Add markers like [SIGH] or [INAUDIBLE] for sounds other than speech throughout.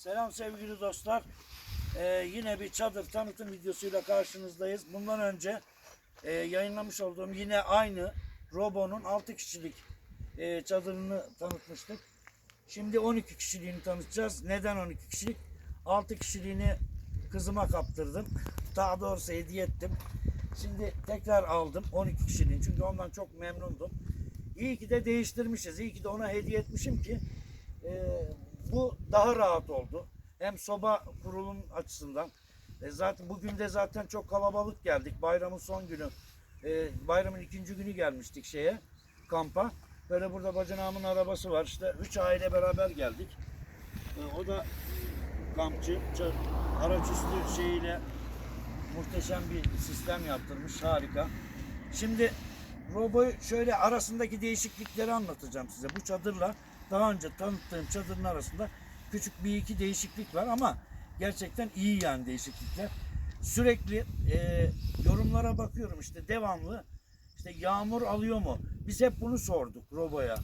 Selam sevgili dostlar. Ee, yine bir çadır tanıtım videosuyla karşınızdayız. Bundan önce e, yayınlamış olduğum yine aynı Robo'nun 6 kişilik e, çadırını tanıtmıştık. Şimdi 12 kişiliğini tanıtacağız. Neden 12 kişilik? 6 kişiliğini kızıma kaptırdım. Daha doğrusu hediye ettim. Şimdi tekrar aldım 12 kişiliğini çünkü ondan çok memnundum. İyi ki de değiştirmişiz. İyi ki de ona hediye etmişim ki e, bu daha rahat oldu. Hem soba kurulum açısından. E, zaten bugün de zaten çok kalabalık geldik. Bayramın son günü. e, bayramın ikinci günü gelmiştik şeye kampa. Böyle burada bacanağımın arabası var. İşte üç aile beraber geldik. E, o da kampçı. Araç üstü şeyiyle muhteşem bir sistem yaptırmış. Harika. Şimdi Robo'yu şöyle arasındaki değişiklikleri anlatacağım size. Bu çadırla daha önce tanıttığım çadırın arasında küçük bir iki değişiklik var ama gerçekten iyi yani değişiklikler. Sürekli e, yorumlara bakıyorum işte devamlı işte yağmur alıyor mu? Biz hep bunu sorduk Robo'ya.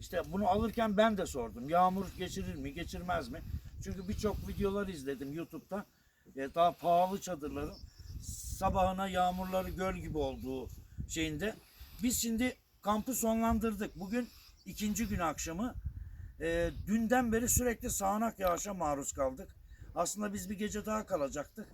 İşte bunu alırken ben de sordum. Yağmur geçirir mi, geçirmez mi? Çünkü birçok videolar izledim YouTube'da. E, daha pahalı çadırların sabahına yağmurları göl gibi olduğu şeyinde. Biz şimdi kampı sonlandırdık. Bugün ikinci gün akşamı. E, dünden beri sürekli sağanak yağışa maruz kaldık. Aslında biz bir gece daha kalacaktık.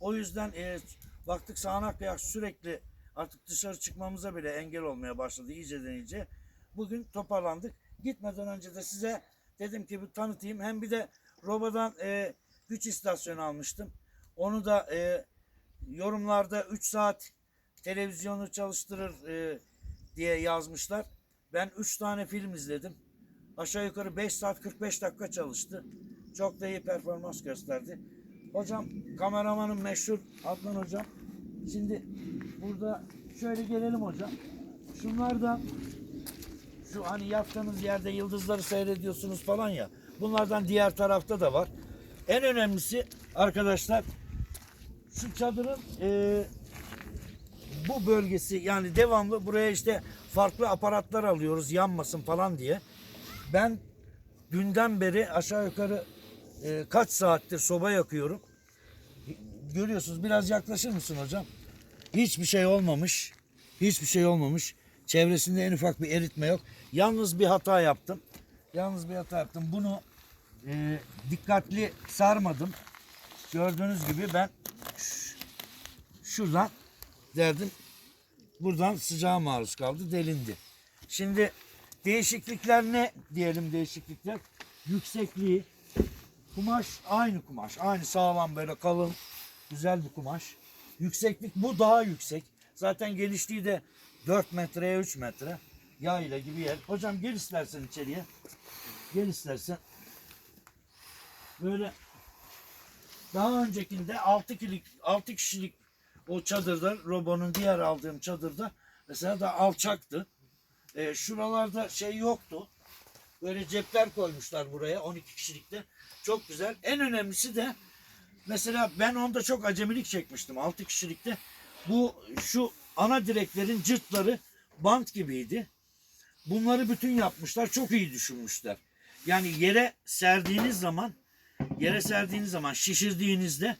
O yüzden e, baktık sağanak yağış sürekli artık dışarı çıkmamıza bile engel olmaya başladı iyiceden iyice. Bugün toparlandık. Gitmeden önce de size dedim ki bir tanıtayım. Hem bir de Robo'dan e, güç istasyonu almıştım. Onu da e, yorumlarda 3 saat televizyonu çalıştırır e, diye yazmışlar. Ben 3 tane film izledim. Aşağı yukarı 5 saat 45 dakika çalıştı. Çok da iyi performans gösterdi. Hocam kameramanın meşhur Adnan hocam. Şimdi burada şöyle gelelim hocam. Şunlar da şu hani yattığınız yerde yıldızları seyrediyorsunuz falan ya. Bunlardan diğer tarafta da var. En önemlisi arkadaşlar şu çadırın e, bu bölgesi yani devamlı buraya işte farklı aparatlar alıyoruz yanmasın falan diye. Ben dünden beri aşağı yukarı e, kaç saattir soba yakıyorum. Görüyorsunuz biraz yaklaşır mısın hocam? Hiçbir şey olmamış. Hiçbir şey olmamış. Çevresinde en ufak bir eritme yok. Yalnız bir hata yaptım. Yalnız bir hata yaptım. Bunu e, dikkatli sarmadım. Gördüğünüz gibi ben şuradan derdim. Buradan sıcağa maruz kaldı. Delindi. Şimdi değişiklikler ne diyelim değişiklikler? Yüksekliği. Kumaş aynı kumaş. Aynı sağlam böyle kalın güzel bir kumaş. Yükseklik bu daha yüksek. Zaten genişliği de 4 metreye 3 metre. Yayla gibi yer. Hocam gel istersen içeriye. Gel istersen. Böyle daha öncekinde 6 kişilik 6 kişilik o çadırda Robo'nun diğer aldığım çadırda mesela da alçaktı. E, şuralarda şey yoktu. Böyle cepler koymuşlar buraya 12 kişilikte. Çok güzel. En önemlisi de mesela ben onda çok acemilik çekmiştim 6 kişilikte. Bu şu ana direklerin cırtları bant gibiydi. Bunları bütün yapmışlar. Çok iyi düşünmüşler. Yani yere serdiğiniz zaman yere serdiğiniz zaman şişirdiğinizde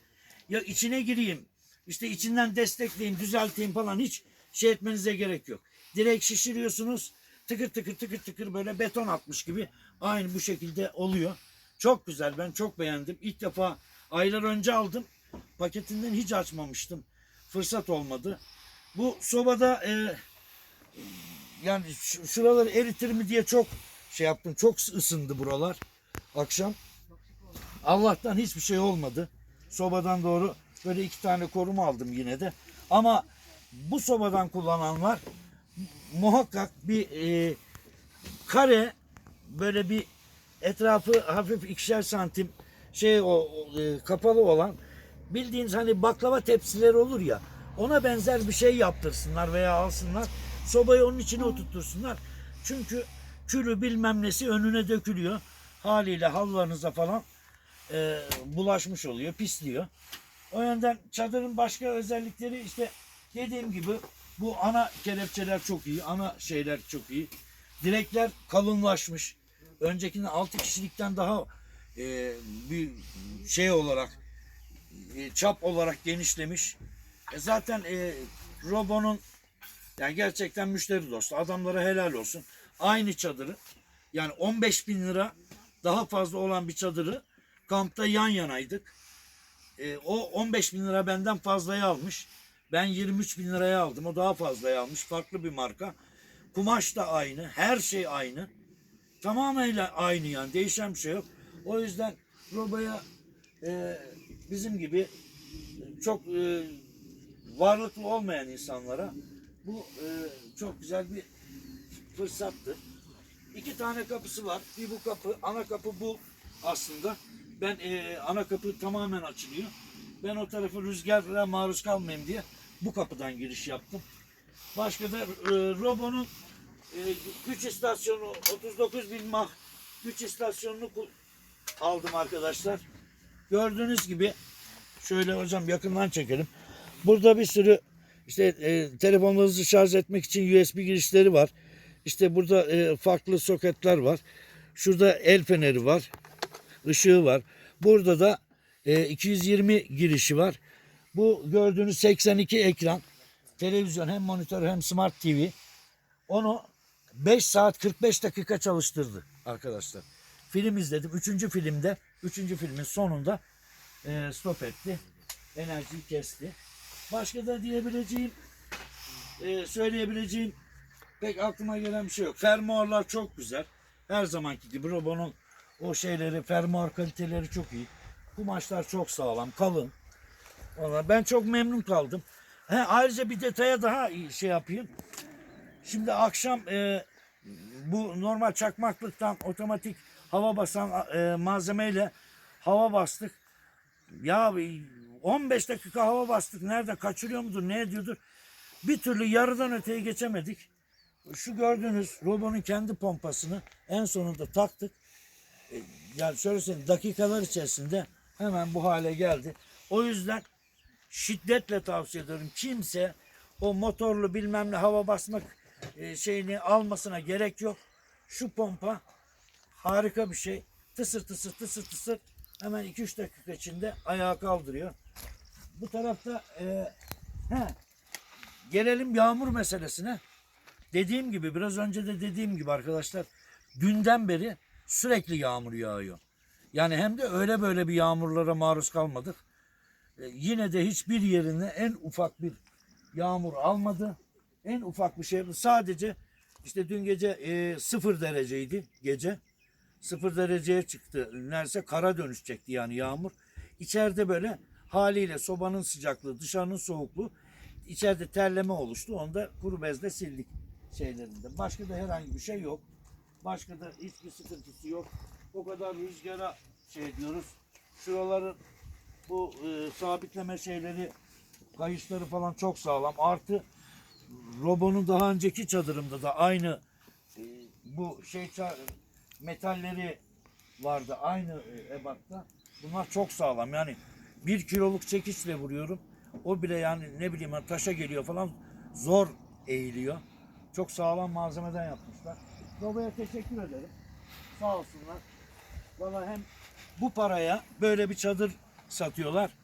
ya içine gireyim işte içinden destekleyeyim düzelteyim falan hiç şey etmenize gerek yok. Direkt şişiriyorsunuz tıkır tıkır tıkır tıkır böyle beton atmış gibi aynı bu şekilde oluyor. Çok güzel ben çok beğendim. İlk defa aylar önce aldım. Paketinden hiç açmamıştım. Fırsat olmadı. Bu sobada e, yani şu- şuraları eritir mi diye çok şey yaptım. Çok ısındı buralar akşam. Allah'tan hiçbir şey olmadı. Sobadan doğru böyle iki tane koruma aldım yine de. Ama bu sobadan kullananlar muhakkak bir e, kare böyle bir etrafı hafif ikişer santim şey o, e, kapalı olan bildiğiniz hani baklava tepsileri olur ya ona benzer bir şey yaptırsınlar veya alsınlar sobayı onun içine oturtursunlar çünkü külü bilmem nesi önüne dökülüyor haliyle halılarınıza falan e, bulaşmış oluyor pisliyor. O yönden çadırın başka özellikleri işte dediğim gibi bu ana kelepçeler çok iyi ana şeyler çok iyi direkler kalınlaşmış öncekinin 6 kişilikten daha e, bir şey olarak e, çap olarak genişlemiş. E, zaten e, Robo'nun yani gerçekten müşteri dostu. Adamlara helal olsun. Aynı çadırı yani 15 bin lira daha fazla olan bir çadırı kampta yan yanaydık. E, o 15 bin lira benden fazlaya almış. Ben 23 bin liraya aldım. O daha fazlaya almış. Farklı bir marka. Kumaş da aynı. Her şey aynı. Tamamıyla aynı yani. Değişen bir şey yok. O yüzden Robo'ya e, bizim gibi çok e, varlıklı olmayan insanlara bu e, çok güzel bir fırsattı. İki tane kapısı var. Bir bu kapı, ana kapı bu aslında. Ben e, ana kapı tamamen açılıyor. Ben o tarafı rüzgarla maruz kalmayayım diye bu kapıdan giriş yaptım. Başka da e, Robo'nun e, güç istasyonu 39 bin mah güç istasyonunu aldım arkadaşlar. Gördüğünüz gibi şöyle hocam yakından çekelim. Burada bir sürü işte e, telefonlarınızı şarj etmek için USB girişleri var. İşte burada e, farklı soketler var. Şurada el feneri var. ışığı var. Burada da e, 220 girişi var. Bu gördüğünüz 82 ekran. Televizyon hem monitör hem smart TV. Onu 5 saat 45 dakika çalıştırdı arkadaşlar. Film izledim. Üçüncü filmde, üçüncü filmin sonunda e, stop etti. Enerjiyi kesti. Başka da diyebileceğim, e, söyleyebileceğim pek aklıma gelen bir şey yok. Fermuarlar çok güzel. Her zamanki gibi Robo'nun o şeyleri, fermuar kaliteleri çok iyi. Kumaşlar çok sağlam, kalın. Vallahi ben çok memnun kaldım. He, ayrıca bir detaya daha şey yapayım. Şimdi akşam e, bu normal çakmaklıktan otomatik hava basan e, malzemeyle hava bastık. Ya 15 dakika hava bastık. Nerede kaçırıyor mudur, ne ediyordur? Bir türlü yarıdan öteye geçemedik. Şu gördüğünüz robonun kendi pompasını en sonunda taktık. E, Yani şöyle dakikalar içerisinde hemen bu hale geldi. O yüzden şiddetle tavsiye ederim. Kimse o motorlu bilmem ne hava basmak e, şeyini almasına gerek yok. Şu pompa harika bir şey. Tısır tısır tısır tısır hemen 2-3 dakika içinde ayağa kaldırıyor. Bu tarafta e, he, gelelim yağmur meselesine. Dediğim gibi biraz önce de dediğim gibi arkadaşlar dünden beri sürekli yağmur yağıyor. Yani hem de öyle böyle bir yağmurlara maruz kalmadık. E, yine de hiçbir yerine en ufak bir yağmur almadı. En ufak bir şey sadece işte dün gece e, sıfır dereceydi gece. Sıfır dereceye çıktı. Neredeyse kara dönüşecekti yani yağmur. İçeride böyle haliyle sobanın sıcaklığı, dışarının soğukluğu, içeride terleme oluştu. Onu da kuru bezle sildik şeylerinde. Başka da herhangi bir şey yok. Başka da hiçbir sıkıntısı yok. O kadar rüzgara şey diyoruz. Şuraların bu e, sabitleme şeyleri, kayışları falan çok sağlam. Artı Robo'nun daha önceki çadırımda da aynı e, bu şey metalleri vardı aynı e, ebatta. Bunlar çok sağlam. Yani bir kiloluk çekiçle vuruyorum. O bile yani ne bileyim hani taşa geliyor falan zor eğiliyor. Çok sağlam malzemeden yapmışlar. Robo'ya teşekkür ederim. Sağ olsunlar. Valla hem bu paraya böyle bir çadır satıyorlar.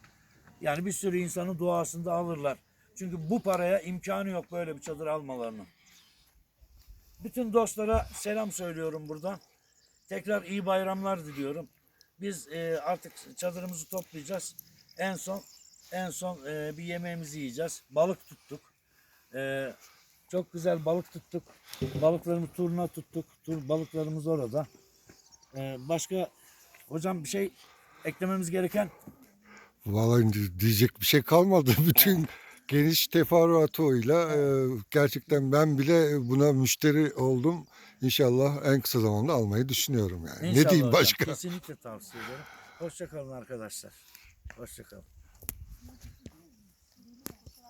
Yani bir sürü insanın duasında alırlar. Çünkü bu paraya imkanı yok böyle bir çadır almalarının. Bütün dostlara selam söylüyorum buradan. Tekrar iyi bayramlar diliyorum. Biz e, artık çadırımızı toplayacağız. En son en son e, bir yemeğimizi yiyeceğiz. Balık tuttuk. E, çok güzel balık tuttuk. Balıklarımı turna tuttuk. Tur balıklarımız orada. E, başka hocam bir şey eklememiz gereken Vallahi di- diyecek bir şey kalmadı. [LAUGHS] Bütün geniş teferruatıyla e, gerçekten ben bile buna müşteri oldum. İnşallah en kısa zamanda almayı düşünüyorum yani. İnşallah ne diyeyim hocam. başka? Kesinlikle tavsiye ederim. Hoşçakalın arkadaşlar. Hoşçakalın.